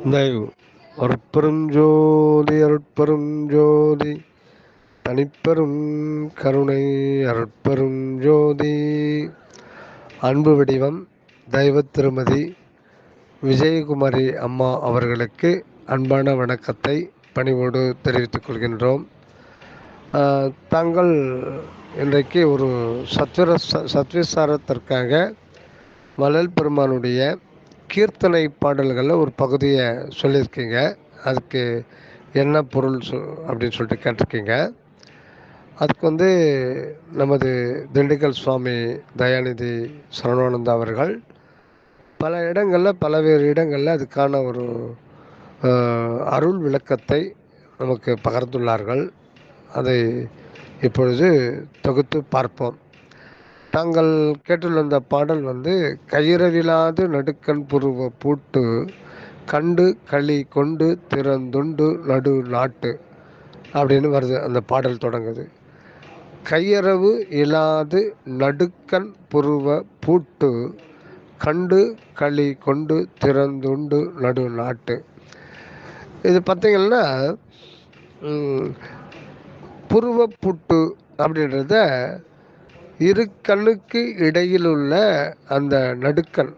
தயவு அருட்பெரும் ஜோதி அருட்பெரும் ஜோதி தனிப்பெரும் கருணை அருட்பெரும் ஜோதி. அன்பு வடிவம் தெய்வ திருமதி விஜயகுமாரி அம்மா அவர்களுக்கு அன்பான வணக்கத்தை பணிவோடு தெரிவித்துக் கொள்கின்றோம். தாங்கள் இன்றைக்கு ஒரு சத்வர சத்விசாரத்திற்காக வள்ளல் பெருமானுடைய கீர்த்தனை பாடல்களில் ஒரு பகுதியை சொல்லியிருக்கீங்க. அதுக்கு என்ன பொருள் சொ அப்படின்னு சொல்லிட்டு கேட்டிருக்கீங்க. அதுக்கு வந்து நமது திண்டுக்கல் சுவாமி தயாநிதி சரணானந்தா அவர்கள் பல இடங்களில் பல்வேறு இடங்களில் அதுக்கான ஒரு அருள் விளக்கத்தை நமக்கு பகர்ந்துள்ளார்கள். அதை இப்பொழுது தொகுத்து பார்ப்போம். தாங்கள் கேட்டுள்ள இந்த பாடல் வந்து கயிறவிலாது நடுக்கண் புருவ பூட்டு கண்டு களி கொண்டு திறந்துண்டு நடு நாட்டு அப்படின்னு வருது அந்த பாடல் தொடங்குது. கையறவு இல்லாது நடுக்கண் புருவ பூட்டு கண்டு களி கொண்டு திறந்துண்டு நடு நாட்டு இது பார்த்தீங்கன்னா ம், புருவ பூட்டு அப்படின்றத இரு கண்ணுக்கு இடையில் உள்ள அந்த நடுக்கண்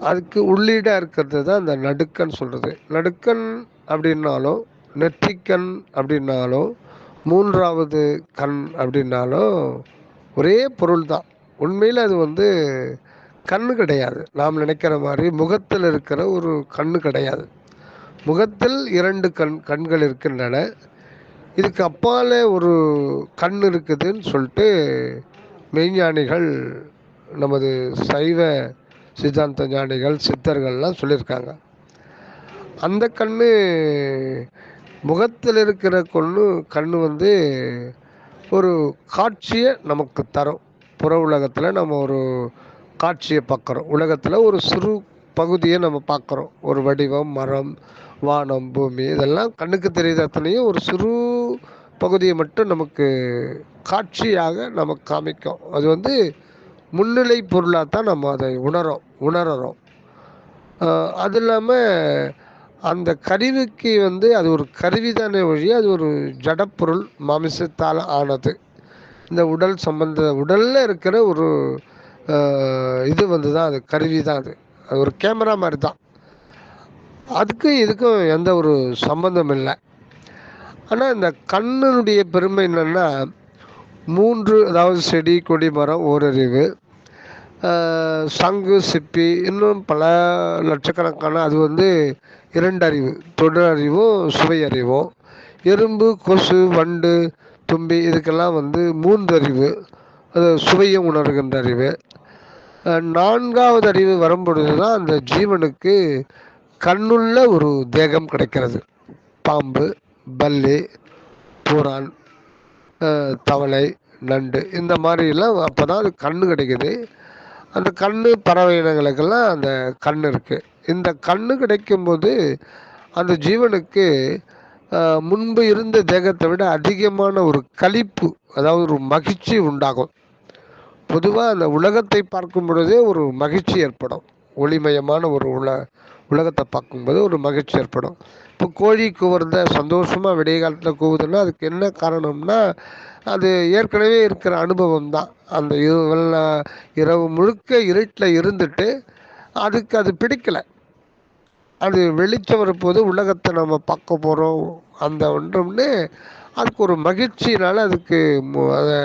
அதுக்கு உள்ளீடாக இருக்கிறது தான் அந்த நடுக்கன் சொல்கிறது நடுக்கண் அப்படின்னாலும் நெற்றிக்கண் அப்படின்னாலும் மூன்றாவது கண் அப்படின்னாலும் ஒரே பொருள் தான். உண்மையில் அது வந்து கண் கிடையாது. நாம் நினைக்கிற மாதிரி முகத்தில் இருக்கிற ஒரு கண் கிடையாது. முகத்தில் இரண்டு கண் கண்கள் இருக்கின்றன. இதுக்கு அப்பால ஒரு கண் இருக்குதுன்னு சொல்லிட்டு மெய்ஞானிகள் நமது சைவ சித்தாந்த ஞானிகள் சித்தர்கள்லாம் சொல்லியிருக்காங்க. அந்த கண் முகத்தில் இருக்கிற கொண்ணு கண் வந்து ஒரு காட்சியை நமக்கு தரும். புற உலகத்தில் நம்ம ஒரு காட்சியை பார்க்குறோம். உலகத்தில் ஒரு சிறு பகுதியை நம்ம பார்க்குறோம். ஒரு வடிவம் மரம் வானம் பூமி இதெல்லாம் கண்ணுக்கு தெரியுது அத்தனையும் ஒரு சிறு பகுதியை மட்டும் நமக்கு காட்சியாக நமக்கு காமிக்கும். அது வந்து முன்னிலை பொருளாக தான் நம்ம அதை உணரோம் உணர்றோம். அது இல்லாமல் அந்த கருவிக்கு வந்து அது ஒரு கருவி தானே ஒழிய அது ஒரு ஜடப்பொருள் மாமிசத்தால் ஆனது. இந்த உடல் சம்பந்த உடலில் இருக்கிற ஒரு இது வந்து தான் அது கருவி தான் அது. அது ஒரு கேமரா மாதிரி தான். அதுக்கும் இதுக்கும் எந்த ஒரு சம்பந்தம் இல்லை. ஆனால் இந்த கண்ணினுடைய பெருமை என்னென்னா மூன்று அதாவது செடி கொடி மரம் ஓரறிவு சங்கு சிப்பி இன்னும் பல லட்சக்கணக்கான அது வந்து இரண்டு அறிவு தொடர் அறிவும் சுவை அறிவும் எறும்பு கொசு வண்டு தும்பி இதுக்கெல்லாம் வந்து மூன்று அறிவு அது சுவையும் உணர்கின்ற அறிவு நான்காவது அறிவு வரும்பொழுது தான் அந்த ஜீவனுக்கு கண்ணுள்ள ஒரு தேகம் கிடைக்கிறது. பாம்பு. பல்லி பூரான் தவளை நண்டு இந்த மாதிரிலாம் அப்போ தான் அது கண் கிடைக்குது. அந்த கண் பறவை இனங்களுக்கெல்லாம் அந்த கண் இருக்குது இந்த கண் கிடைக்கும்போது அந்த ஜீவனுக்கு முன்பு இருந்த தேகத்தை விட அதிகமான ஒரு கழிப்பு அதாவது ஒரு மகிழ்ச்சி உண்டாகும். பொதுவாக அந்த உலகத்தை பார்க்கும் பொழுதே ஒரு மகிழ்ச்சி ஏற்படும். ஒளிமயமான ஒரு உல உலகத்தை பார்க்கும்போது ஒரு மகிழ்ச்சி ஏற்படும். இப்போ கோழி கூவுறத சந்தோஷமாக விடிய காலத்தில் கூவுதுன்னா அதுக்கு என்ன காரணம்னா அது ஏற்கனவே இருக்கிற அனுபவம் தான் அந்த இரு இரவு முழுக்க இருட்டில் இருந்துட்டு அதுக்கு அது பிடிக்கலை. அது வெளிச்சம் வரும்போது உலகத்தை நம்ம பார்க்க போகிறோம் அந்த ஒன்றோம்னு அதுக்கு ஒரு மகிழ்ச்சியினால் அதுக்கு மு- அதை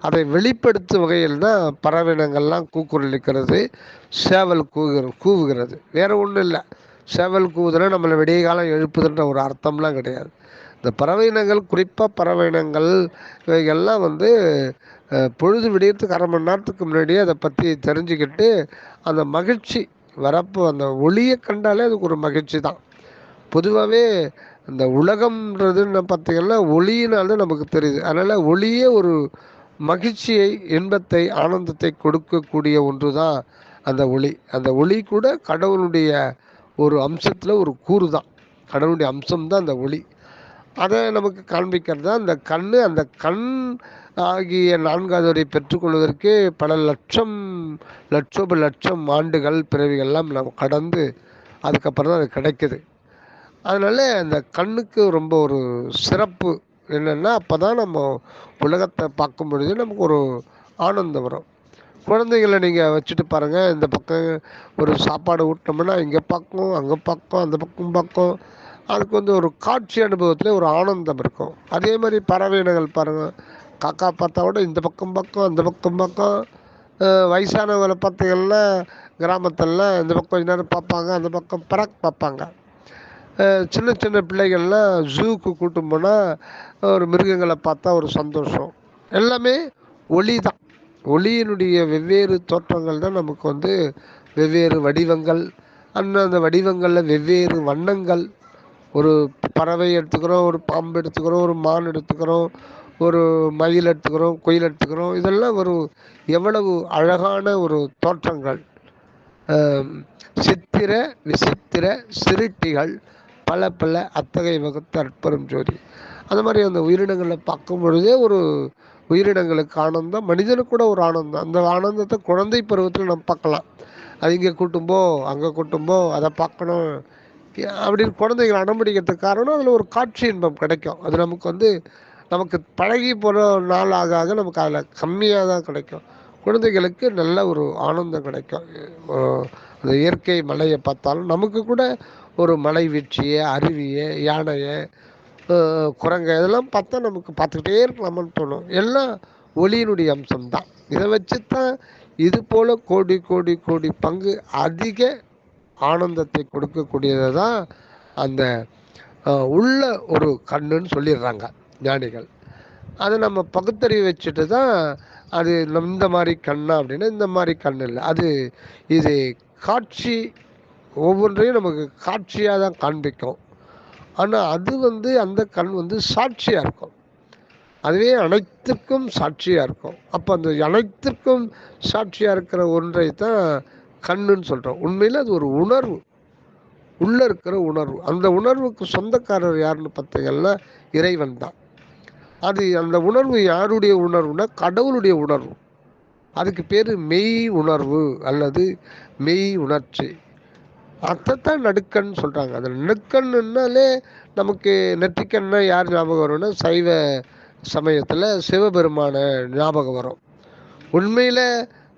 அதை வெளிப்படுத்தும் வகையில் தான் பறவினங்கள்லாம் கூக்குரலிக்கிறது சேவல் கூவுகிற கூவுகிறது. வேறு ஒன்றும் இல்லை. சேவல் கூவுதுன்னா நம்மளை விடிய காலம் எழுப்புதுன்ற ஒரு அர்த்தம்லாம் கிடையாது. இந்த பறவை இனங்கள் குறிப்பாக பறவை இனங்கள் இவைகள்லாம் வந்து பொழுது விடியறதுக்கு அரை மணி நேரத்துக்கு முன்னாடியே அதை பற்றி தெரிஞ்சுக்கிட்டு அந்த மகிழ்ச்சி வரப்போ அந்த ஒளியை கண்டாலே அதுக்கு ஒரு மகிழ்ச்சி தான். பொதுவாகவே இந்த உலகம்ன்றதுன்னு பார்த்தீங்கன்னா ஒளியினால நமக்கு தெரியுது. அதனால் ஒளியே ஒரு மகிழ்ச்சியை இன்பத்தை ஆனந்தத்தை கொடுக்கக்கூடிய ஒன்று தான் அந்த ஒளி. அந்த ஒளி கூட கடவுளுடைய ஒரு அம்சத்தில் ஒரு கூறு தான் கடவுளுடைய அம்சம் தான் அந்த ஒளி. அதை நமக்கு காண்பிக்கிறது தான் அந்த கண் அந்த கண் ஆகிய நான்காவதை பெற்றுக்கொள்வதற்கு பல லட்சம் லட்சோப லட்சம் ஆண்டுகள் பிறவிகள்லாம் நம்ம கடந்து அதுக்கப்புறம் தான் அது கிடைக்குது. அதனால அந்த கண்ணுக்கு ரொம்ப ஒரு சிறப்பு என்னென்னா அப்போ தான் நம்ம உலகத்தை பார்க்கும் பொழுது நமக்கு ஒரு ஆனந்தம் வரும். குழந்தைகளை நீங்கள் வச்சுட்டு பாருங்கள் இந்த பக்கம் ஒரு சாப்பாடு ஊட்டினோம்னா இங்கே பார்க்கும் அங்கே பார்க்கும் அந்த பக்கம் பார்க்கும் அதுக்கு வந்து ஒரு காட்சி அனுபவத்தில் ஒரு ஆனந்தம் இருக்கும். அதே மாதிரி பறவை இனங்கள் பாருங்கள் காக்கா பார்த்தா கூட இந்த பக்கம் பக்கம் அந்த பக்கம் பக்கம். வயசானவங்களை பார்த்தீங்கன்னா கிராமத்தில் இந்த பக்கம் கொஞ்ச நேரம் பார்ப்பாங்க அந்த பக்கம் பறக் பார்ப்பாங்க. சின்ன சின்ன பிள்ளைகள்லாம் ஜூக்கு கூட்டும் போனால் ஒரு மிருகங்களை பார்த்தா ஒரு சந்தோஷம். எல்லாமே ஒளி தான் ஒளியினுடைய வெவ்வேறு தோற்றங்கள் தான் நமக்கு வந்து வெவ்வேறு வடிவங்கள். அந்த அந்த வடிவங்களில் வெவ்வேறு வண்ணங்கள். ஒரு பறவை எடுத்துக்கிறோம் ஒரு பாம்பு எடுத்துக்கிறோம் ஒரு மான் எடுத்துக்கிறோம் ஒரு மயில் எடுத்துக்கிறோம் குயில் எடுத்துக்கிறோம். இதெல்லாம் ஒரு எவ்வளவு அழகான ஒரு தோற்றங்கள். சித்திர விசித்திர சிருட்டிகள் பல பல அத்தகைய வகுத்த அற்பரும் ஜோதி. அந்த மாதிரி அந்த உயிரினங்களை பார்க்கும் பொழுதே ஒரு உயிரினங்களுக்கு ஆனந்தம் மனிதனுக்கு கூட ஒரு ஆனந்தம். அந்த ஆனந்தத்தை குழந்தை பருவத்தில் நம்ம பார்க்கலாம். அது இங்கே கூட்டும்போ அங்கே கூட்டும்போ அதை பார்க்கணும். அப்படின்னு குழந்தைகள் அடம்பிடிக்கிறதுக்கு காரணம் அதில் ஒரு காட்சி இன்பம் கிடைக்கும். அது நமக்கு வந்து நமக்கு பழகி போகிற நாள் ஆக ஆக நமக்கு அதில் கம்மியாக தான் கிடைக்கும். குழந்தைகளுக்கு நல்ல ஒரு ஆனந்தம் கிடைக்கும். அந்த இயற்கை மலையை பார்த்தாலும் நமக்கு கூட ஒரு மலை வீழ்ச்சியை அருவியை யானையை குரங்கு. இதெல்லாம் பார்த்தா நமக்கு பார்த்துக்கிட்டே இருக்கலாமான்னு தோணும். எல்லாம் ஒளியினுடைய அம்சம்தான். இதை வச்சு தான் இது போல் கோடி கோடி கோடி பங்கு அதிக ஆனந்தத்தை கொடுக்கக்கூடியதை தான் அந்த உள்ள ஒரு கண்ணுன்னு சொல்லிடுறாங்க ஞானிகள். அதை நம்ம பகுத்தறிவு வச்சுட்டு தான் அது இந்த மாதிரி கண்ணா அப்படின்னா இந்த மாதிரி கண் இல்லை. அது இது காட்சி ஒவ்வொன்றையும் நமக்கு காட்சியாக தான் காண்பிக்கும். ஆனால் அது வந்து அந்த கண் வந்து சாட்சியாக இருக்கும். அதுவே அனைத்திற்கும் சாட்சியாக இருக்கும். அப்போ அந்த அனைத்திற்கும் சாட்சியாக இருக்கிற ஒன்றை தான் கண்ணுன்னு சொல்கிறோம் உண்மையில் அது ஒரு உணர்வு. உள்ளே இருக்கிற உணர்வு. அந்த உணர்வுக்கு சொந்தக்காரர் யாருன்னு பார்த்தீங்கன்னா இறைவன் தான். அது அந்த உணர்வு யாருடைய உணர்வுனா கடவுளுடைய உணர்வு. அதுக்கு பேர் மெய் உணர்வு அல்லது மெய் உணர்ச்சி. அதைத்தான் நடுக்கன்னு சொல்கிறாங்க அதில் நடுக்கண்ணுனாலே நமக்கு நெற்றிக்கண்ணா யார் ஞாபகம் வரும்னா சைவ சமயத்தில் சிவபெருமான ஞாபகம் வரும். உண்மையில்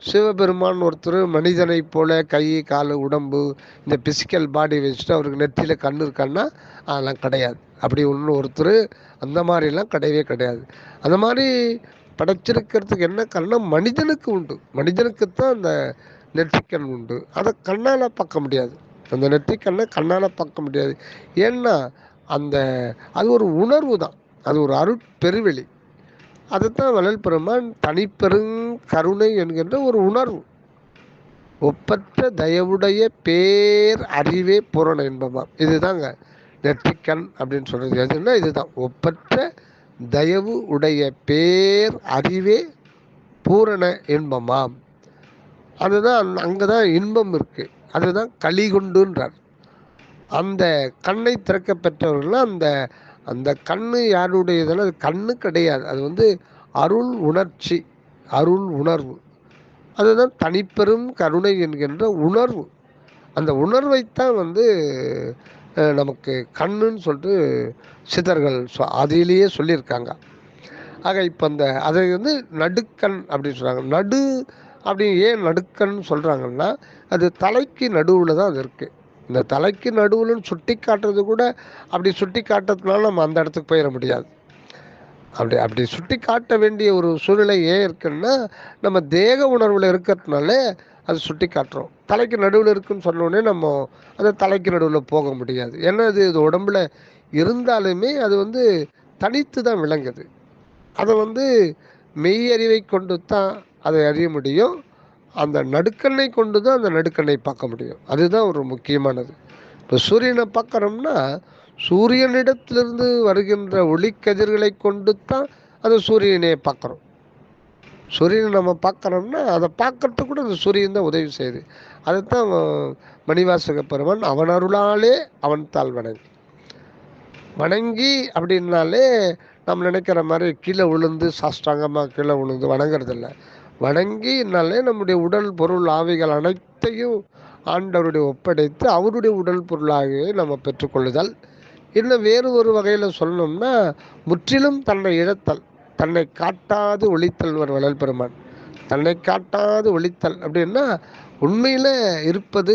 சிவபெருமான் ஒருத்தர் மனிதனை போல கை கால் உடம்பு இந்த பிசிக்கல் பாடி வச்சுட்டு அவருக்கு நெற்றியில் கண் இருக்கான்னா அதெல்லாம் கிடையாது. அப்படி ஒன்று ஒருத்தர் அந்த மாதிரிலாம் கிடையவே கிடையாது. அந்த மாதிரி படைச்சிருக்கிறதுக்கு என்ன காரணம்? மனிதனுக்கு உண்டு. மனிதனுக்கு தான் அந்த நெற்றிக்கண் உண்டு. அதை கண்ணால் பார்க்க முடியாது. அந்த நெற்றிக்கண்ணை கண்ணால் பார்க்க முடியாது. ஏன்னா அந்த அது ஒரு உணர்வு தான். அது ஒரு அருட்பெருவெளி. அதைத்தான் வள்ளல் பெருமான் தனிப்பெருங் கருணை என்கின்ற ஒரு உணர்வு. ஒப்பற்ற தயவுடைய பேர் அறிவே பூரண இன்பமாம். இதுதாங்க நெற்றிக்கண் அப்படின்னு சொல்கிறது எதுன்னா இதுதான். ஒப்பற்ற தயவு உடைய பேர் அறிவே பூரண இன்பமாம். அதுதான் அங்கே தான் இன்பம் இருக்குது அதுதான் கலிகுண்டுன்றார். அந்த கண்ணை திறக்க பெற்றவர்கள் அந்த அந்த கண்ணு யாருடையதுன்னா அது கண்ணு கிடையாது. அது வந்து அருள் உணர்ச்சி அருள் உணர்வு. அதுதான் தனிப்பெரும் கருணை என்கின்ற உணர்வு. அந்த உணர்வைத்தான் வந்து நமக்கு கண்ணுன்னு சொல்லிட்டு சித்தர்கள் அதிலேயே சொல்லியிருக்காங்க. ஆக இப்போ அந்த அதை வந்து நடுக்கண் அப்படின்னு சொல்கிறாங்க நடு அப்படி ஏன் நடுக்கன்னு சொல்கிறாங்கன்னா அது தலைக்கு நடுவில் தான் அது இருக்குது இந்த தலைக்கு நடுவில்னு சுட்டி காட்டுறது கூட அப்படி சுட்டி காட்டுறதுனால நம்ம அந்த இடத்துக்கு போயிட முடியாது. அப்படி அப்படி சுட்டி காட்ட வேண்டிய ஒரு சூழ்நிலை ஏன் இருக்குன்னா நம்ம தேக உணர்வில் இருக்கிறதுனால அது சுட்டி காட்டுறோம். தலைக்கு நடுவில் இருக்குன்னு சொன்னோடனே நம்ம அந்த தலைக்கு நடுவில் போக முடியாது. ஏன்னா அது இது உடம்புல இருந்தாலுமே அது வந்து தனித்து தான் விளங்குது. அதை வந்து மெய்யறிவை கொண்டு தான் அதை அறிய முடியும். அந்த நடுக்கண்ணை கொண்டு தான் அந்த நடுக்கண்ணை பார்க்க முடியும். அதுதான் ஒரு முக்கியமானது. இப்போ சூரியனை பார்க்குறோம்னா சூரியனிடத்திலிருந்து வருகின்ற ஒளிக்கதிர்களை கொண்டு தான் அந்த சூரியனை பார்க்குறோம். சூரியனை நம்ம பார்க்குறோம்னா அதை பார்க்கறதுக்கு கூட அந்த சூரியன் தான் உதவி செய்யுது. அதைத்தான் மணிவாசக பெருமான் அவன் அருளாலே அவன் தாள் வணங்கி. வணங்கி அப்படின்னாலே நம்ம நினைக்கிற மாதிரி கீழே விழுந்து சாஷ்டாங்கமாக கீழே விழுந்து வணங்குறதில்ல. வணங்கினாலே நம்முடைய உடல் பொருள் ஆவிகள் அனைத்தையும் ஆண்டவருடைய ஒப்படைத்து அவருடைய உடல் பொருளாகவே நம்ம பெற்றுக்கொள்ளுதல். இன்னும் வேறு ஒரு வகையில் சொல்லணும்னா முற்றிலும் தன்னை இழத்தல் தன்னை காட்டாது ஒழித்தல் ஒரு வளல் பெருமான். தன்னை காட்டாது ஒழித்தல் அப்படின்னா உண்மையில் இருப்பது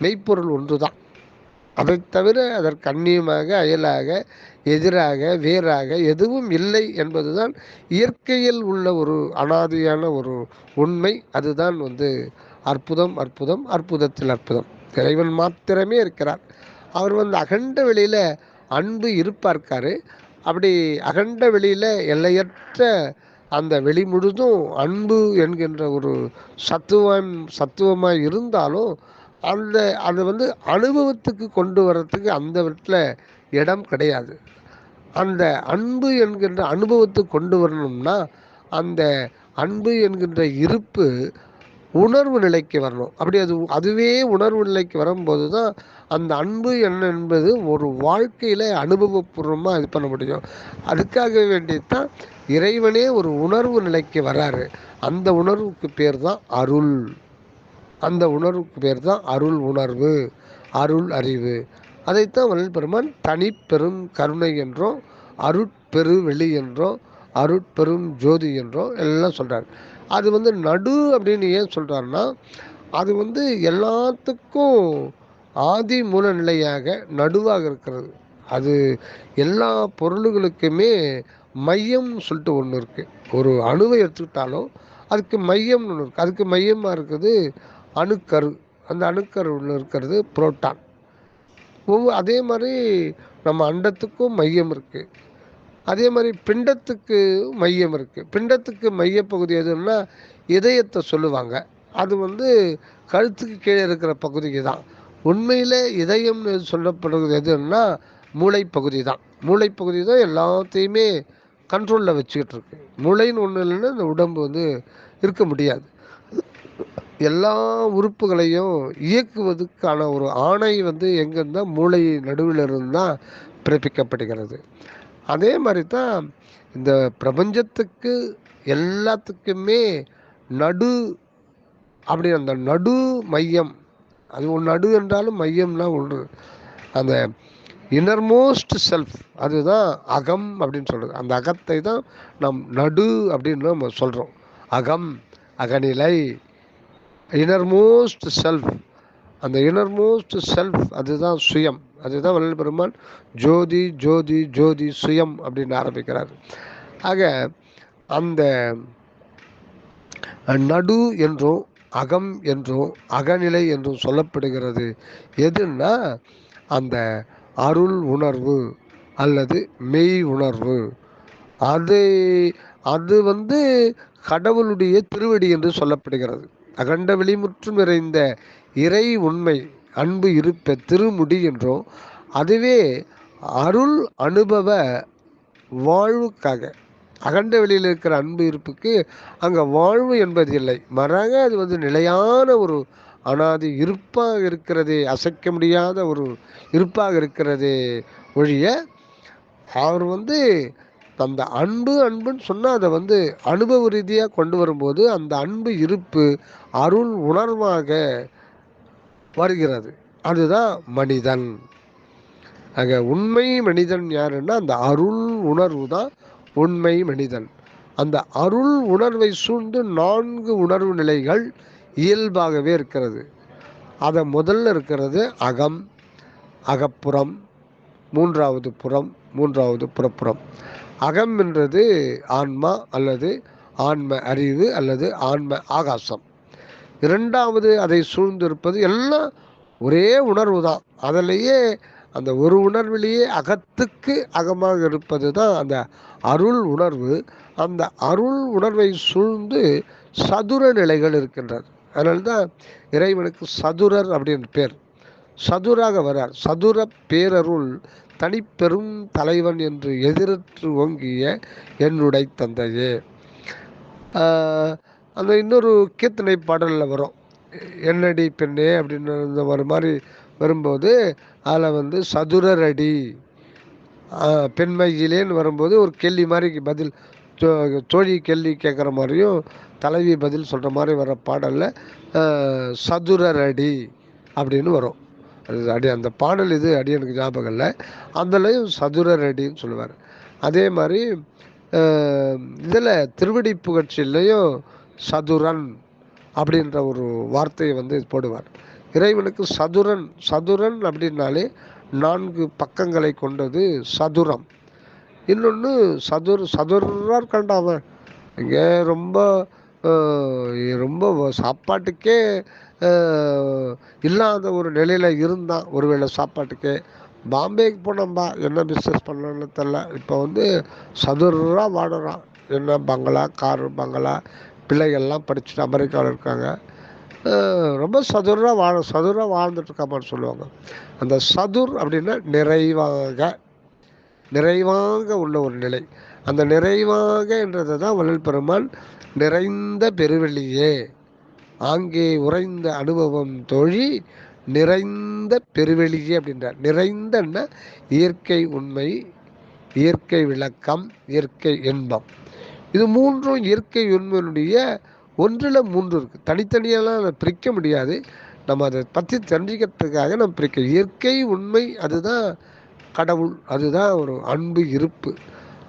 மெய்ப்பொருள் ஒன்று தான் அதை தவிர அதற்கு அந்நியமாக அயலாக எதிராக வேறாக எதுவும் இல்லை என்பதுதான் இயற்கையில் உள்ள ஒரு அனாதியான ஒரு உண்மை. அதுதான் வந்து அற்புதம் அற்புதம் அற்புதத்தில் அற்புதம். இறைவன் மாத்திரமே இருக்கிறார். அவர் வந்து அகண்ட வெளியில் அன்பு இருப்பார்க்காரு. அப்படி அகண்ட வெளியில் எல்லையற்ற அந்த வெளி முழுதும் அன்பு என்கின்ற ஒரு சத்துவம் சத்துவமாக இருந்தாலும் அந்த அது வந்து அனுபவத்துக்கு கொண்டு வர்றதுக்கு அந்த வீட்டில் இடம் கிடையாது. அந்த அன்பு என்கின்ற அனுபவத்துக்கு கொண்டு வரணும்னா அந்த அன்பு என்கின்ற இருப்பு உணர்வு நிலைக்கு வரணும். அப்படி அது அதுவே உணர்வு நிலைக்கு வரும்போது தான் அந்த அன்பு என்ன என்பது ஒரு வாழ்க்கையில் அனுபவபூர்வமாக இது பண்ண முடியும். அதுக்காக வேண்டியதுதான் இறைவனே ஒரு உணர்வு நிலைக்கு வராரு. அந்த உணர்வுக்கு பேர் தான் அருள். அந்த உணர்வுக்கு பேர் தான் அருள் உணர்வு அருள் அறிவு. அதைத்தான் வள்ளல் பெருமான் தனிப்பெரும் கருணை என்றும் அருட்பெரு வெளி என்றும் அருட்பெரும் ஜோதி என்றும் எல்லாம் சொல்கிறார் அது வந்து நடு அப்படின்னு ஏன் சொல்கிறாருன்னா அது வந்து எல்லாத்துக்கும் ஆதி மூல நிலையாக நடுவாக இருக்கிறது. அது எல்லா பொருள்களுக்குமே மையம் சொல்லிட்டு ஒன்று இருக்குது ஒரு அணுவை எடுத்துக்கிட்டாலும் அதுக்கு மையம்னு ஒன்று இருக்குது அதுக்கு மையமாக இருக்குது அணுக்கரு. அந்த அணுக்கரு இருக்கிறது புரோட்டான். ஒவ்வொரு அதே மாதிரி நம்ம அண்டத்துக்கும் மையம் இருக்குது அதே மாதிரி பிண்டத்துக்கு மையம் இருக்குது பிண்டத்துக்கு மையப்பகுதி எதுன்னா இதயத்தை சொல்லுவாங்க. அது வந்து கழுத்துக்கு கீழே இருக்கிற பகுதிக்கு தான். உண்மையில் இதயம்னு சொல்லப்படுறது எதுன்னா மூளைப்பகுதி தான். மூளைப்பகுதி தான் எல்லாத்தையுமே கண்ட்ரோலில் வச்சுக்கிட்டு இருக்கு. மூளைன்னு ஒன்று இல்லைன்னா இந்த உடம்பு வந்து இருக்க முடியாது. எல்லா உறுப்புகளையும் இயக்குவதற்கான ஒரு ஆணை வந்து எங்கேருந்தா மூளை நடுவில் இருந்தால் பிறப்பிக்கப்படுகிறது. அதே மாதிரி தான் இந்த பிரபஞ்சத்துக்கு எல்லாத்துக்குமே நடு அப்படி அந்த நடு மையம் அது ஒரு நடு என்றாலும் மையம்னா ஒன்று. அந்த இன்னர்மோஸ்ட் செல்ஃப் அதுதான் அகம் அப்படின்னு சொல்கிறது அந்த அகத்தை தான் நம் நடு அப்படின்னு நம்ம சொல்கிறோம் அகம் அகநிலை இன்னர்மோஸ்ட் செல்ஃப் அந்த இன்னர்மோஸ்ட் செல்ஃப் அதுதான் சுயம். அதுதான் வள்ளல் பெருமான் ஜோதி ஜோதி ஜோதி சுயம் அப்படின்னு ஆரம்பிக்கிறார். ஆக அந்த நடு என்றும் அகம் என்றும் அகநிலை என்றும் சொல்லப்படுகிறது. எதுன்னா அந்த அருள் உணர்வு அல்லது மெய் உணர்வு. அது அது வந்து கடவுளுடைய திருவடி என்று சொல்லப்படுகிறது. அகண்ட வெளிமுற்றும் நிறைந்த இறை உண்மை அன்பு இருப்ப திருமுடி என்றும். அதுவே அருள் அனுபவ வாழ்வுக்காக. அகண்ட வெளியில் இருக்கிற அன்பு இருப்புக்கு அங்கே வாழ்வு என்பது இல்லை. மாறாக அது வந்து நிலையான ஒரு அனாதி இருப்பாக இருக்கிறதே அசைக்க முடியாத ஒரு இருப்பாக இருக்கிறதே ஒழிய அவர் வந்து அந்த அன்பு அன்புன்னு சொன்னால் அதை வந்து அனுபவ ரீதியாக கொண்டு வரும்போது அந்த அன்பு இருப்பு அருள் உணர்வாக வருகிறது. அதுதான் மனிதன். ஆக உண்மை மனிதன் யாருன்னா அந்த அருள் உணர்வு தான் உண்மை மனிதன். அந்த அருள் உணர்வை சூழ்ந்து நான்கு உணர்வு நிலைகள் இயல்பாகவே இருக்கிறது. அதை முதல்ல இருக்கிறது அகம் அகப்புறம் மூன்றாவது புறம் மூன்றாவது புறப்புறம். அகம் என்றது ஆன்மா அல்லது ஆன்ம அறிவு அல்லது ஆன்ம ஆகாசம். இரண்டாவது அதை சூழ்ந்திருப்பது எல்லாம் ஒரே உணர்வு தான். அதிலேயே அந்த ஒரு உணர்விலேயே அகத்துக்கு அகமாக இருப்பது தான் அந்த அருள் உணர்வு. அந்த அருள் உணர்வை சூழ்ந்து சதுர நிலைகள் இருக்கின்றது. அதனால தான் இறைவனுக்கு சதுரர் அப்படின்னு பேர். சதுராக வரார் சதுர பேரருள் தனிப்பெரும் தலைவன் என்று எதிரற்று ஓங்கிய என்னுடைய தந்தையே. அந்த இன்னொரு கீர்த்தனை பாடலில் வரும். என்னடி பெண்ணே அப்படின்னு இந்த ஒரு மாதிரி வரும்போது அதில் வந்து சதுரரடி. பெண்மையிலேன்னு வரும்போது ஒரு கேள்வி மாதிரி பதில் தோழி கேள்வி கேட்குற மாதிரியும் தலைவி பதில் சொல்கிற மாதிரி வர பாடலில் சதுரரடி அப்படின்னு வரும். அது அடி அந்த பாடல் இது அடி எனக்கு ஞாபகம் இல்லை. அதுலேயும் சதுரர் அடின்னு சொல்லுவார். அதே மாதிரி இதில் திருவடி புகழ்ச்சியிலையும் சதுரன் அப்படின்ற ஒரு வார்த்தையை வந்து போடுவார். இறைவனுக்கு சதுரன் சதுரன் அப்படின்னாலே நான்கு பக்கங்களை கொண்டது சதுரம். இன்னொன்று சதுர் சதுராக இருக்காண்டா அவன். இங்கே ரொம்ப ரொம்ப சாப்பாட்டுக்கே இல்லாத ஒரு நிலையில் இருந்தான் ஒருவேளை சாப்பாட்டுக்கு பாம்பேக்கு போனோம்பா என்ன பிஸ்னஸ் பண்ணணும்னு தெரில இப்போ வந்து சதுராக வாடுறான் என்ன பங்களா காரு பங்களா பிள்ளைகள்லாம் படிச்சுட்டு அமெரிக்காவில் இருக்காங்க. ரொம்ப சதுராக வாழ சதுராக வாழ்ந்துட்டுருக்காமான்னு சொல்லுவாங்க. அந்த சதுர் அப்படின்னா நிறைவாக நிறைவாக உள்ள ஒரு நிலை. அந்த நிறைவாக என்றது தான் வள்ளல் பெருமான் நிறைந்த பெருவெளியே ஆங்கே உறைந்த அனுபவம் தொழி நிறைந்த பெருவெளியே அப்படின்றார். நிறைந்தன்னா இயற்கை உண்மை இயற்கை விளக்கம் இயற்கை இன்பம். இது மூன்றும் இயற்கை உண்மையினுடைய ஒன்றில் மூன்று இருக்குது தனித்தனியெல்லாம் அதை பிரிக்க முடியாது. நம்ம அதை பற்றி தெரிஞ்சுக்கிறதுக்காக நம்ம பிரிக்க. இயற்கை உண்மை அதுதான் கடவுள் அதுதான் ஒரு அன்பு இருப்பு.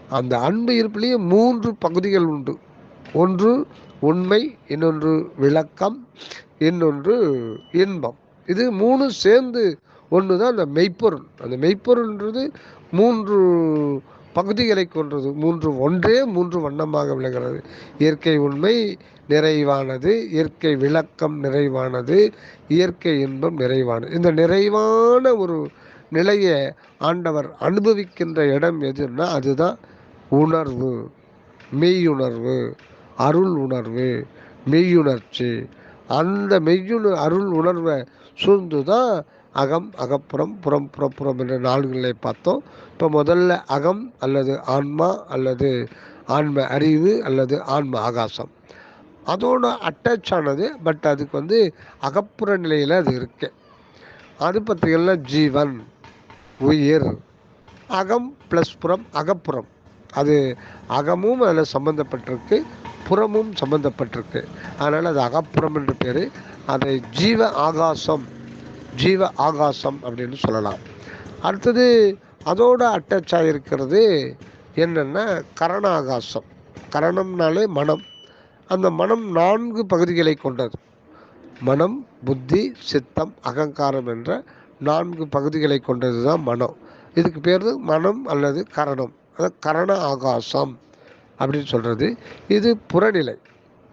அந்த அன்பு இருப்புலேயே மூன்று பகுதிகள் உண்டு. ஒன்று உண்மை இன்னொன்று விளக்கம் இன்னொன்று இன்பம். இது மூணு சேர்ந்து ஒன்று தான் அந்த மெய்ப்பொருள். அந்த மெய்ப்பொருள்ன்றது மூன்று பகுதிகளை கொன்றது மூன்று ஒன்றே மூன்று வண்ணமாக விளங்குகிறது. இயற்கை உண்மை நிறைவானது இயற்கை விளக்கம் நிறைவானது இயற்கை இன்பம் நிறைவானது. இந்த நிறைவான ஒரு நிலையை ஆண்டவர் அனுபவிக்கின்ற இடம் எதுன்னா அதுதான் உணர்வு மெய்யுணர்வு. அருள் உணர்வு மெய்யுணர்ச்சி. அந்த மெய்யுணர் அருள் உணர்வை சூழ்ந்து தான் அகம் அகப்புறம் புறம் புறப்புறம் என்ற நாள்களை பார்த்தோம். இப்போ முதல்ல அகம் அல்லது ஆன்மா அல்லது ஆன்ம அறிவு அல்லது ஆன்ம ஆகாசம். அதோட அட்டாச் ஆனது பட் அதுக்கு வந்து அகப்புற நிலையில் அது இருக்கு. அது பார்த்தீங்கன்னா ஜீவன் உயிர் அகம் ப்ளஸ் புறம் அகப்புறம். அது அகமும் அதில் சம்மந்தப்பட்டிருக்கு புறமும் சம்மந்தப்பட்டிருக்கு அதனால் அது அகப்புறம் என்று பேர். அதை ஜீவ ஆகாசம் ஜீவ ஆகாசம் அப்படின்னு சொல்லலாம். அடுத்தது அதோட அட்டாச் ஆகிருக்கிறது என்னென்னா கரண ஆகாசம் கரணம்னாலே மனம். அந்த மனம் நான்கு பகுதிகளை கொண்டது. மனம் புத்தி சித்தம் அகங்காரம் என்ற நான்கு பகுதிகளை கொண்டது தான் மனம். இதுக்கு பேர் மனம் அல்லது கரணம். கரண ஆகாசம் அப்படின்னு சொல்கிறது இது புறநிலை.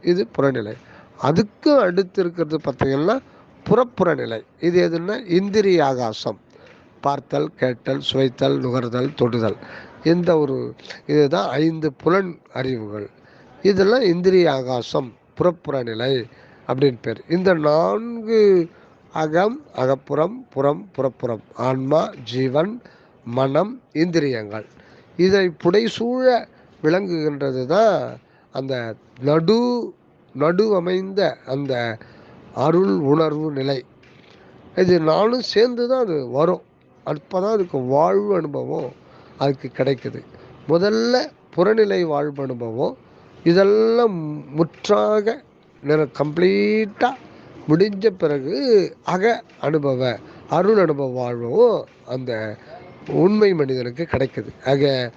இது புறநிலை. அதுக்கு அடுத்து இருக்கிறது பார்த்திங்கன்னா புறப்புறநிலை. இது எதுன்னா இந்திரிய ஆகாசம். பார்த்தல் கேட்டல் சுவைத்தல் நுகர்தல் தொடுதல். இந்த ஒரு இதுதான் ஐந்து புலன் அறிவுகள். இதெல்லாம் இந்திரிய ஆகாசம் புறப்புறநிலை அப்படின்னு பேர். இந்த நான்கு அகம் அகப்புறம் புறம் புறப்புறம். ஆன்மா ஜீவன் மனம் இந்திரியங்கள். இதை புடைசூழ விளங்குகின்றது தான் அந்த நடு நடு அமைந்த அந்த அருள் உணர்வு நிலை. இது நானும் சேர்ந்து தான் அது வரும். அப்போ தான் அதுக்கு வாழ்வு அனுபவம் அதுக்கு கிடைக்குது. முதல்ல புறநிலை வாழ்வு அனுபவம் இதெல்லாம் முற்றாக நிற கம்ப்ளீட்டாக முடிஞ்ச பிறகு அக அனுபவ அருள் அனுபவ வாழ்வும் அந்த உண்மை மனிதனுக்கு கிடைக்குது. ஆக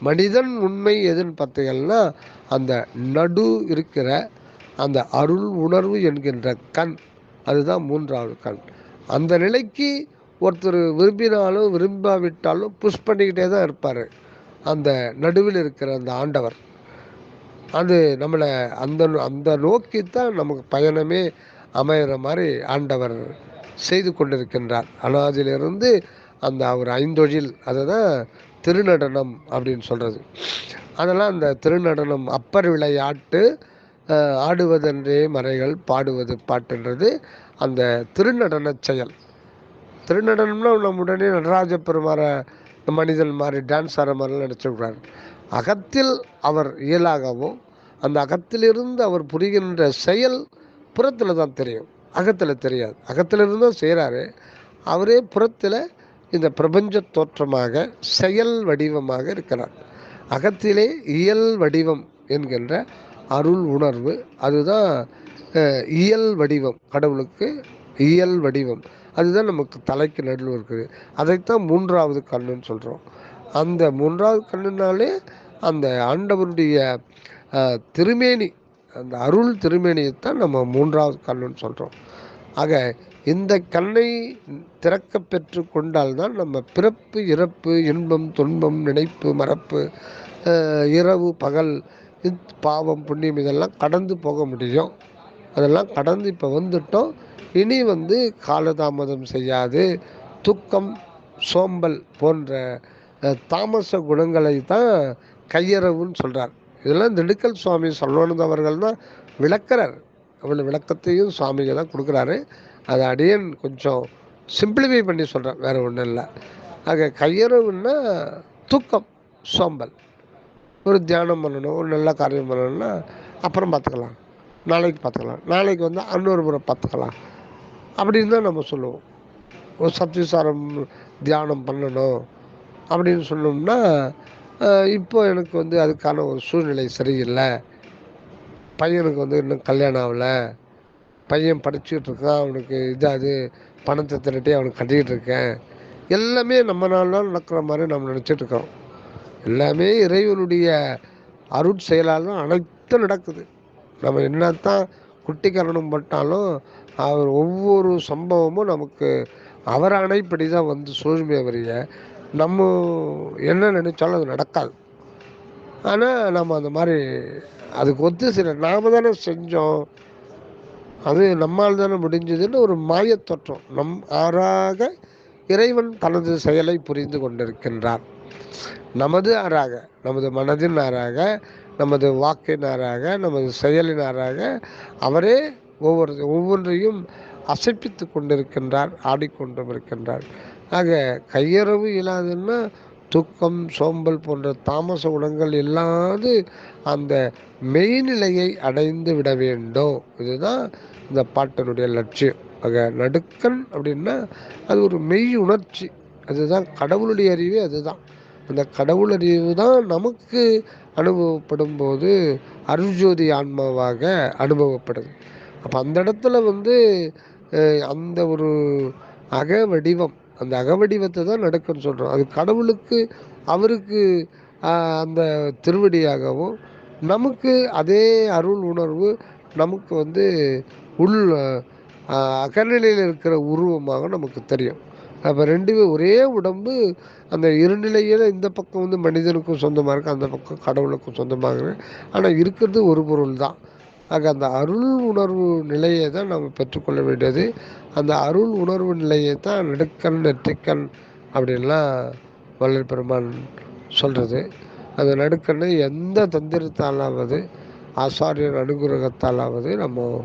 மனிதன் உண்மை எதுன்னு பார்த்தீங்கன்னா அந்த நடு இருக்கிற அந்த அருள் உணர்வு என்கின்ற கண். அதுதான் மூன்றாவது கண். அந்த நிலைக்கு ஒருத்தர் விரும்பினாலும் விரும்பாவிட்டாலும் புஷ் பண்ணிக்கிட்டே தான் இருப்பார். அந்த நடுவில் இருக்கிற அந்த ஆண்டவர். அது நம்மளை அந்த அந்த நோக்கி தான் நமக்கு பயணமே அமையிற மாதிரி ஆண்டவர் செய்து கொண்டிருக்கின்றார். அனாதிலிருந்து அந்த அவர் ஐந்தொழில் அதை தான் திருநடனம் அப்படின்னு சொல்கிறது அதெல்லாம் அந்த திருநடனம் அப்பர் விளையாட்டு ஆடுவதென்றே மறைகள் பாடுவது பாட்டுன்றது அந்த திருநடன செயல். திருநடனம்னா நம்ம உடனே நடராஜ பெருமாறை மனிதன் மாதிரி டான்ஸ் ஆடுற மாதிரிலாம் நினச்சிருக்கிறார் அகத்தில் அவர் இயலாகவும் அந்த அகத்திலிருந்து அவர் புரிகின்ற செயல் புறத்தில் தான் தெரியும். அகத்தில் தெரியாது. அகத்திலிருந்து தான் செய்கிறாரு அவரே புறத்தில் இந்த பிரபஞ்ச தோற்றமாக செயல் வடிவமாக இருக்கிறார் அகத்திலே இயல் வடிவம் என்கின்ற அருள் உணர்வு அதுதான் இயல் வடிவம். கடவுளுக்கு இயல் வடிவம். அதுதான் நமக்கு தலைக்கு நடுவில் இருக்குது. அதைத்தான் மூன்றாவது கண்ணுன்னு சொல்கிறோம் அந்த மூன்றாவது கண்ணுனாலே அந்த ஆண்டவருடைய திருமேனி அந்த அருள் திருமேனியைத்தான் நம்ம மூன்றாவது கண்ணுன்னு சொல்கிறோம் ஆக இந்த கண்ணை திறக்க பெற்று கொண்டால்தான் நம்ம பிறப்பு இறப்பு இன்பம் துன்பம் நினைப்பு மறப்பு இரவு பகல் பாவம் புண்ணியம் இதெல்லாம் கடந்து போக முடியும். அதெல்லாம் கடந்து இப்போ வந்துட்டோம். இனி வந்து காலதாமதம் செய்யாது. துக்கம் சோம்பல் போன்ற தாமச குணங்களை தான் கையறவுன்னு சொல்கிறார் இதெல்லாம் திண்டுக்கல் சுவாமி சர்வானந்த அவர்கள் தான் விளக்கிறார். அவ்வளோ விளக்கத்தையும் சுவாமிகள் தான் கொடுக்குறாரு. அதை அடியன் கொஞ்சம் சிம்பிளிஃபை பண்ணி சொல்கிறேன் வேறு ஒன்றும் இல்லை. ஆக கையறவுன்னா தூக்கம் சோம்பல். ஒரு தியானம் பண்ணணும் ஒரு நல்ல காரியம் பண்ணணும்னா அப்புறம் பார்த்துக்கலாம். நாளைக்கு பார்த்துக்கலாம். நாளைக்கு வந்து இன்னொரு முறை பார்த்துக்கலாம். அப்படின்னு தான் நம்ம சொல்லுவோம். ஒரு சத்விசாரம் தியானம் பண்ணணும் அப்படின்னு சொன்னோம்னா இப்போ எனக்கு வந்து அதுக்கான ஒரு சூழ்நிலை சரியில்லை. பையனுக்கு வந்து இன்னும் கல்யாணம் ஆகலை. பையன் படிச்சுட்டு இருக்கான் அவனுக்கு இதாது பணத்தை திரட்டி அவனுக்கு கட்டிக்கிட்டு இருக்கேன். எல்லாமே நம்ம நாளால் நடக்கிற மாதிரி நம்ம நினச்சிட்ருக்கோம் எல்லாமே இறைவனுடைய அருட்செயலாலும் அனைத்தும் நடக்குது. நம்ம என்னத்தான் குட்டி கரணம் பட்டாலும் அவர் ஒவ்வொரு சம்பவமும் நமக்கு அவர் அணைப்படி தான் வந்து சூழ்மையை வரிய. நம்ம என்ன நினைச்சாலும் அது நடக்காது. ஆனால் நம்ம அந்த மாதிரி அதுக்கு ஒத்து சில நாம தானே செஞ்சோம். அது நம்மால் தானே முடிஞ்சதுன்னு ஒரு மாயத் தோற்றம் நம் ஆறாக இறைவன் தனது செயலை புரிந்து கொண்டிருக்கின்றார் நமது ஆறாக நமது மனதின் ஆறாக நமது வாக்கினாராக நமது செயலினாராக அவரே ஒவ்வொரு ஒவ்வொன்றையும் அசைப்பித்து கொண்டிருக்கின்றார் ஆடிக்கொண்டும் இருக்கின்றார் ஆக கையறவு இல்லாதுன்னா துக்கம் சோம்பல் போன்ற தாமச குணங்கள் இல்லாது அந்த மெய்நிலையை அடைந்து விட வேண்டும். இதுதான் இந்த பாட்டினுடைய லட்சியம். ஆக நடுக்கன் அப்படின்னா அது ஒரு மெய் உணர்ச்சி அதுதான் கடவுளுடைய அறிவே அதுதான். அந்த கடவுள் அறிவு தான் நமக்கு அனுபவப்படும் போது அருள்ஜோதி ஆன்மாவாக அனுபவப்படுது. அப்போ அந்த இடத்துல வந்து அந்த ஒரு அக வடிவம் அந்த அகவடிவத்தை தான் நடக்குன்னு சொல்கிறோம் அது கடவுளுக்கு அவருக்கு அந்த திருவடியாகவும் நமக்கு அதே அருள் உணர்வு நமக்கு வந்து உள் அகநிலையில் இருக்கிற உருவமாக நமக்கு தெரியும். அப்போ ரெண்டுமே ஒரே உடம்பு அந்த இருநிலையில் இந்த பக்கம் வந்து மனிதனுக்கும் சொந்தமாக இருக்குது அந்த பக்கம் கடவுளுக்கும் சொந்தமாக இருக்கு. ஆனால் இருக்கிறது ஒரு பொருள் தான் ஆக அந்த அருள் உணர்வு நிலையை தான் நம்ம பெற்றுக்கொள்ள வேண்டியது. அந்த அருள் உணர்வு நிலையை தான் நெடுக்கண் நெற்றிக்கண் அப்படின்லாம் வள்ளல் பெருமான் சொல்கிறது அந்த நடுக்கண்ணை எந்த தந்திரத்தாலாவது ஆசாரியர் அனுகிரகத்தாலாவது நம்ம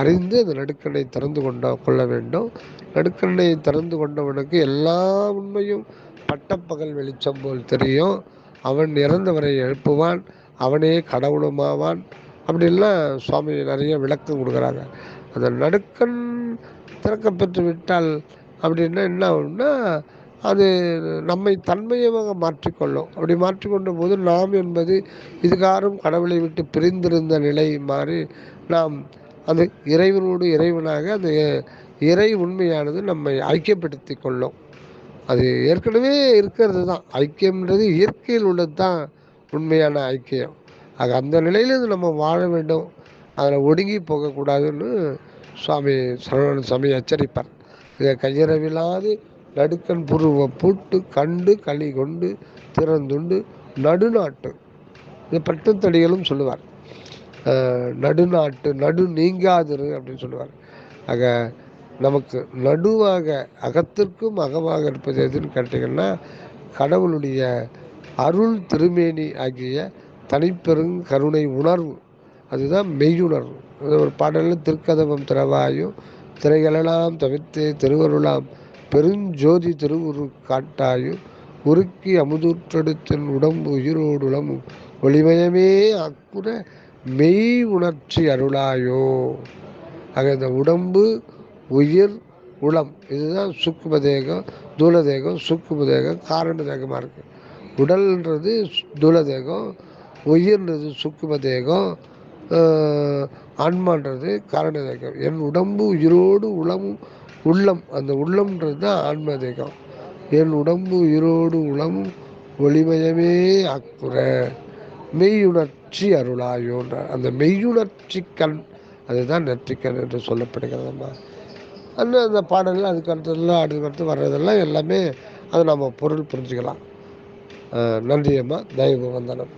அறிந்து அந்த நடுக்கண்ணை திறந்து கொண்ட கொள்ள வேண்டும். நடுக்கண்ணை திறந்து கொண்டவனுக்கு எல்லா உண்மையும் பட்டப்பகல் வெளிச்சம் போல் தெரியும். அவன் இறந்தவரை எழுப்புவான். அவனே கடவுளுமாவான். அப்படின்லாம் சுவாமி நிறைய விளக்கம் கொடுக்குறாங்க. அந்த நடுக்கண் திறக்கப்பெற்று விட்டால் அப்படின்னா என்ன ஆகும்னா அது நம்மை தன்மையமாக மாற்றிக்கொள்ளும். அப்படி மாற்றிக்கொண்ட போது நாம் என்பது இதுகாரும் கடவுளை விட்டு பிரிந்திருந்த நிலை மாறி நாம் அந்த இறைவனோடு இறைவனாக அந்த இறை உண்மையானது நம்மை ஐக்கியப்படுத்தி கொள்ளும். அது ஏற்கனவே இருக்கிறது தான். ஐக்கியம்ன்றது இயற்கையில் உள்ளது தான் உண்மையான ஐக்கியம். ஆக அந்த நிலையிலிருந்து நம்ம வாழ வேண்டும். அதில் ஒடுங்கி போகக்கூடாதுன்னு சுவாமி சரவண சுவாமி எச்சரிப்பார். இதை கையறவில்லாது நடுக்கண் புருவ பூட்டு கண்டு களி கொண்டு திறந்துண்டு நடுநாட்டு. இது பட்டத்தடிகளும் சொல்லுவார். நடுநாட்டு நடு நீங்காதிரு அப்படின்னு சொல்லுவார். ஆக நமக்கு நடுவாக அகத்திற்கும் அகமாக இருப்பது எதுன்னு கேட்டிங்கன்னா கடவுளுடைய அருள் திருமேனி ஆகிய தனிப்பெருங் கருணை உணர்வு. அதுதான் மெய்யுணர்வு அது ஒரு பாடலில் திருக்கதவம் திறவாயும் திரைகளெல்லாம் தவிர்த்து திருவருளாம். பெருஞ்சோதி திருவுரு காட்டாயும் உருக்கி அமுதூற்றெடுத்தின் உடம்பு உயிரோடு உளமும். ஒளிமயமே அக்குற மெய் உணர்ச்சி அருளாயோ. ஆக இந்த உடம்பு உயிர் உளம் இதுதான் சூக்கும தேகம் தூல தேகம் தேகம் காரண தேகமாக இருக்குது உடல்ன்றது தூலதேகம் உயிர்ன்றது சூக்கும தேகம் ஆன்மான்றது காரண தேக்கம் என் உடம்பு உயிரோடு உளமும் உள்ளம் அந்த உள்ளம்ன்றது தான் ஆன்ம தேகம் என் உடம்பு உயிரோடு உளமும் ஒளிமயமே அக்குற. மெய்யுணர்ச்சி அருளாயோன்ற அந்த மெய்யுணர்ச்சி கண் அதுதான் நெற்றிக்கண் என்று சொல்லப்படுகிறதம்மா அந்த அந்த பாடல்கள் அதுக்கு அடுத்ததெல்லாம் அடுத்து அடுத்து வர்றதெல்லாம் எல்லாமே அதை நம்ம பொருள் புரிஞ்சுக்கலாம். நன்றியம்மா நன்றி தயவு வந்தனம்.